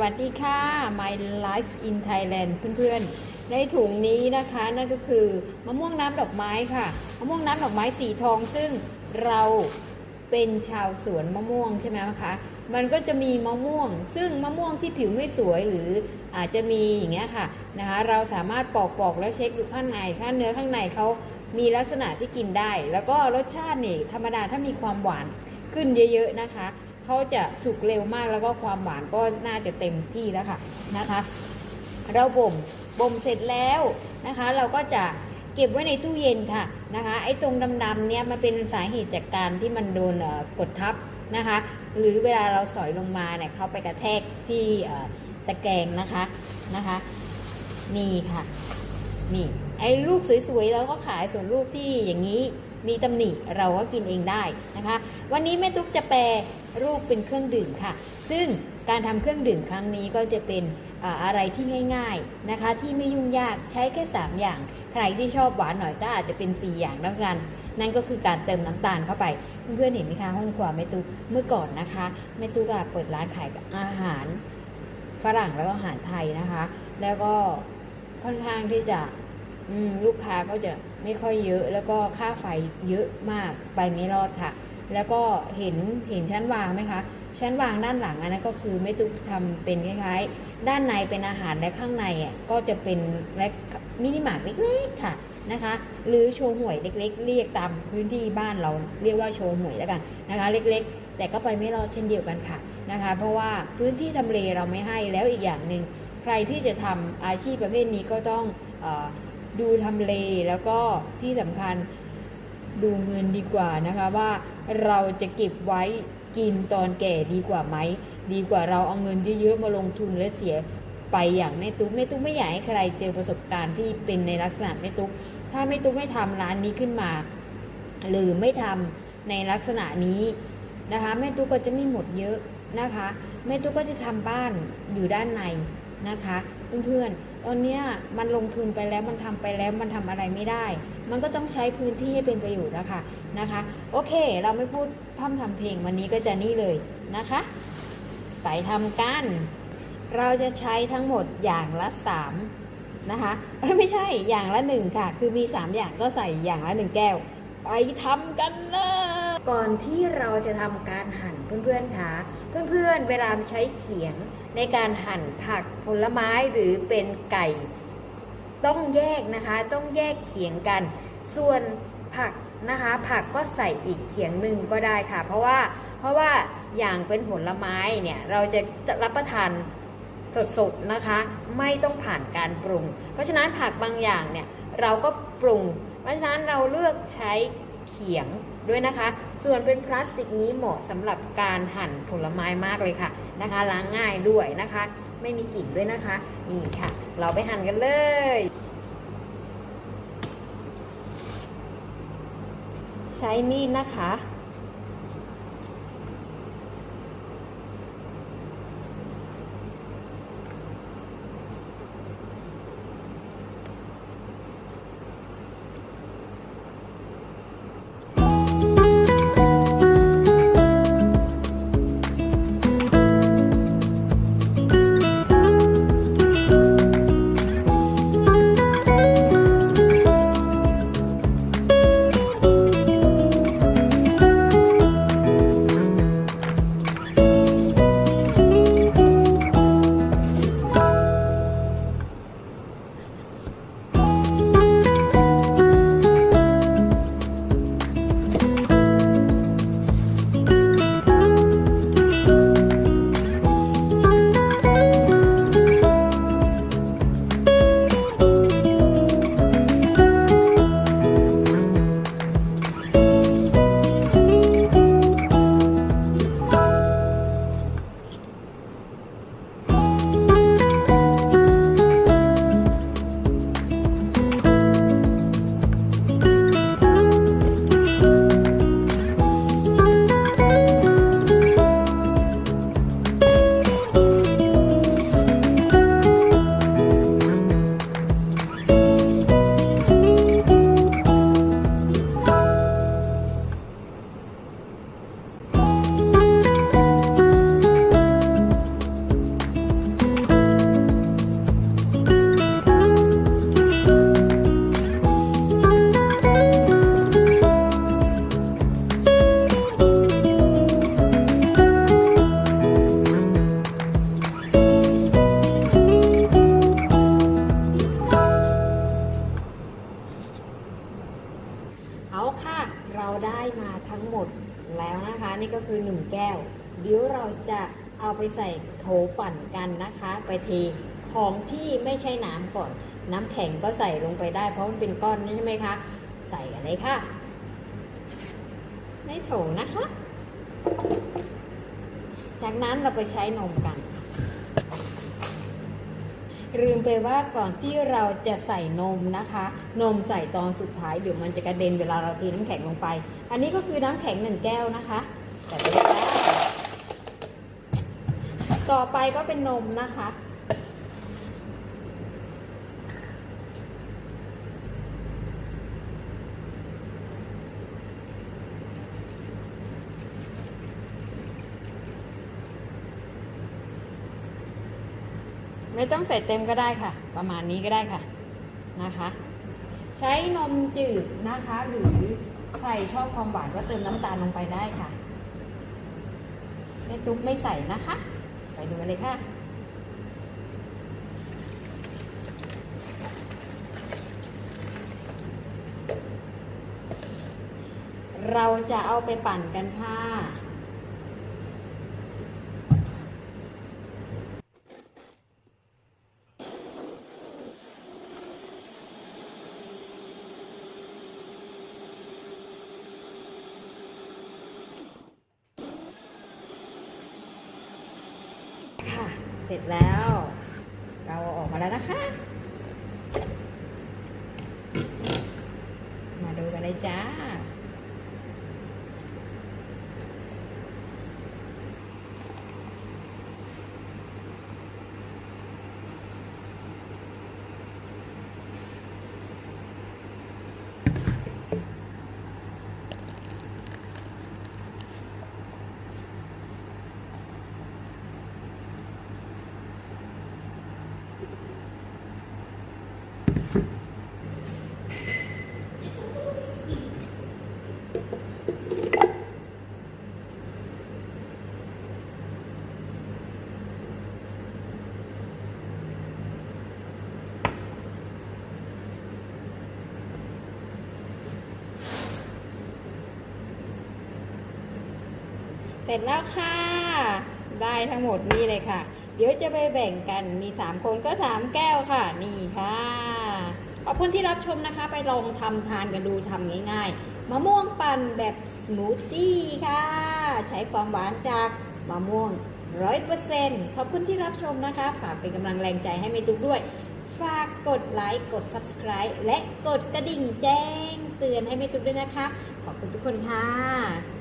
วัสดีค่ะ My Life in Thailand เพื่อนๆ ในถุงนี้นะคะนั่นก็คือมะม่วงน้ำดอกไม้ค่ะมะม่วงน้ำดอกไม้สีทองซึ่งเราเป็นชาวสวนมะม่วงใช่ไหมคะ มันก็จะมีมะม่วง ซึ่งมะม่วงที่ผิวไม่สวยหรืออาจจะมีอย่างเงี้ยค่ะนะคะเราสามารถปอกๆแล้วเช็คดูข้างในข้างเนื้อข้างในเขามีลักษณะที่กินได้ แล้วก็รสชาตินี่ธรรมดาถ้ามีความหวานขึ้นเยอะๆนะคะ เขาจะสุกเร็วมากแล้วก็ความหวานก็น่าจะเต็มที่แล้วค่ะนะคะ เราบ่มบ่มเสร็จแล้วนะคะ เราก็จะเก็บไว้ในตู้เย็นค่ะนะคะ ไอ้ตรงดำๆเนี่ยมันเป็นสาเหตุจากการที่มันโดนกดทับนะคะ หรือเวลาเราสอยลงมาเนี่ยเขาไปกระแทกที่ตะแกรงนะคะนะคะ นี่ค่ะ นี่ ไอ้ลูกสวยๆเราก็ขายส่วนลูกที่อย่างนี้ มีตำหนิเราก็กินเองได้นะคะ วันนี้แม่ตุ๊กจะแปรรูปเป็นเครื่องดื่มค่ะ ซึ่งการทำเครื่องดื่มครั้งนี้ก็จะเป็นอะไรที่ง่ายๆนะคะ ที่ไม่ยุ่งยากใช้แค่ 3 อย่าง ใครที่ชอบหวานหน่อยก็อาจจะเป็น 4 อย่างแล้วกัน นั่นก็คือการเติมน้ำตาลเข้าไป เพื่อนๆเห็นไหมคะห้องครัวแม่ตุ๊กเมื่อก่อนนะคะแม่ตุ๊กเปิดร้านขายอาหารฝรั่งแล้วก็อาหารไทยนะคะ แล้วก็ค่อนข้างที่จะ ลูกค้าก็จะไม่ค่อยเยอะ แล้วก็ค่าไฟเยอะมากไปไม่รอดค่ะ แล้วก็เห็นเห็นชั้นวางไหมคะชั้นวางด้านหลังอันนั้นก็คือไม่ตุกทำเป็นคล้ายๆ ด้านในเป็นอาหารและข้างในอะก็จะเป็นเล็กมินิมาร์ทเล็กๆค่ะนะคะหรือโชว์หวยเล็กๆ เรียกตามพื้นที่บ้านเราเรียกว่าโชว์หวยแล้วกันนะคะเล็กๆ แต่ก็ไปไม่รอดเช่นเดียวกันค่ะนะคะเพราะว่าพื้นที่ทำเลเราไม่ให้แล้วอีกอย่างหนึ่งใครที่จะทำอาชีพประเภทนี้ก็ต้องอ ดูทำเลแล้วก็ที่สำคัญดูเงินดีกว่านะคะว่าเราจะเก็บไว้กินตอนแก่ดีกว่าไหม ดีกว่าเราเอาเงินเยอะๆมาลงทุนและเสียไปอย่างแม่ตุ๊กแม่ตุ๊กไม่อยากให้ใครเจอประสบการณ์ที่เป็นในลักษณะแม่ตุ๊กถ้าแม่ตุ๊กไม่ทำร้านนี้ขึ้นมา หรือไม่ทำในลักษณะนี้นะคะแม่ตุ๊กก็จะไม่หมดเยอะนะคะแม่ตุ๊กก็จะทำบ้านอยู่ด้านในนะคะเพื่อนๆ ตอนเนี้ยมันลงทุนไปแล้วมันทำไปแล้วมันทำอะไรไม่ได้ มันก็ต้องใช้พื้นที่ให้เป็นประโยชน์นะคะนะคะ โอเค เราไม่พูดพร่ำทำเพลงวันนี้ก็จะนี่เลยนะคะ ไปทำกัน เราจะใช้ทั้งหมดอย่างละ3นะคะไม่ใช่อย่างละหนึ่งค่ะ คือมี 3 อย่างก็ใส่อย่างละหนึ่งแก้ว ไปทำกันเลยก่อนที่เราจะทำการหั่นเพื่อนๆคะเพื่อนๆเวลาใช้เขียงในการหั่นผักผลไม้หรือเป็นไก่ ต้องแยกนะคะ ต้องแยกเขียงกัน ส่วนผักนะคะ ผักก็ใส่อีกเขียงหนึ่งก็ได้ค่ะ เพราะว่าเพราะว่าอย่างเป็นผลไม้เนี่ยเราจะรับประทานสดๆนะคะ ไม่ต้องผ่านการปรุง เพราะฉะนั้นผักบางอย่างเนี่ยเราก็ปรุง ราะฉะนั้นเราเลือกใช้เขียงด้วยนะคะ ส่วนเป็นพลาสติกนี้เหมาะสำหรับการหั่นผลไม้มากเลยค่ะนะคะ ล้างง่ายด้วยนะคะ ไม่มีกลิ่นด้วยนะคะ นี่ค่ะ เราไปหั่นกันเลยใช้มีดนะคะ หนึ่งแก้ว เดี๋ยวเราจะเอาไปใส่โถปั่นกันนะคะ ไปเทของที่ไม่ใช่น้ำก่อน น้ำแข็งก็ใส่ลงไปได้ เพราะมันเป็นก้อนใช่ไหมคะ ใส่กันเลยค่ะ ในโถนะคะ จากนั้นเราไปใช้นมกันลืมไปว่าก่อนที่เราจะใส่นมนะคะ นมใส่ตอนสุดท้ายเดี๋ยวมันจะกระเด็นเวลาเราเทน้ำแข็งลงไป อันนี้ก็คือน้ำแข็งหนึ่งแก้วนะคะ ใส่ไปเลยค่ะต่อไปก็เป็นนมนะคะ ไม่ต้องใส่เต็มก็ได้ค่ะ ประมาณนี้ก็ได้ค่ะนะคะ ใช้นมจืดนะคะ หรือใครชอบความหวานก็เติมน้ำตาลลงไปได้ค่ะ แม่ตุ๊กไม่ใส่นะคะ ไปดูกันเลยค่ะเราจะเอาไปปั่นกันค่ะ ค่ะ เสร็จแล้ว เราอออกมาแล้วนะคะ มาดูกันเลยจ้า เสร็จแล้วค่ะ ได้ทั้งหมดนี่เลยค่ะ เดี๋ยวจะไปแบ่งกันมี3คนก็3แก้วค่ะ นี่ค่ะ ขอบคุณที่รับชมนะคะ ไปลองทำทานกันดูทำง่ายๆ มะม่วงปั่นแบบสมูทตี้ค่ะ ใช้ความหวานจากมะม่วงร้อยเปอร์เซ็นต์ขอบคุณที่รับชมนะคะ ฝากเป็นกำลังแรงใจให้เมตุกด้วย ฝากกดไลค์ กด subscribe และกดกระดิ่งแจ้งเตือนให้เมตุกด้วยนะคะ ขอบคุณทุกคนค่ะ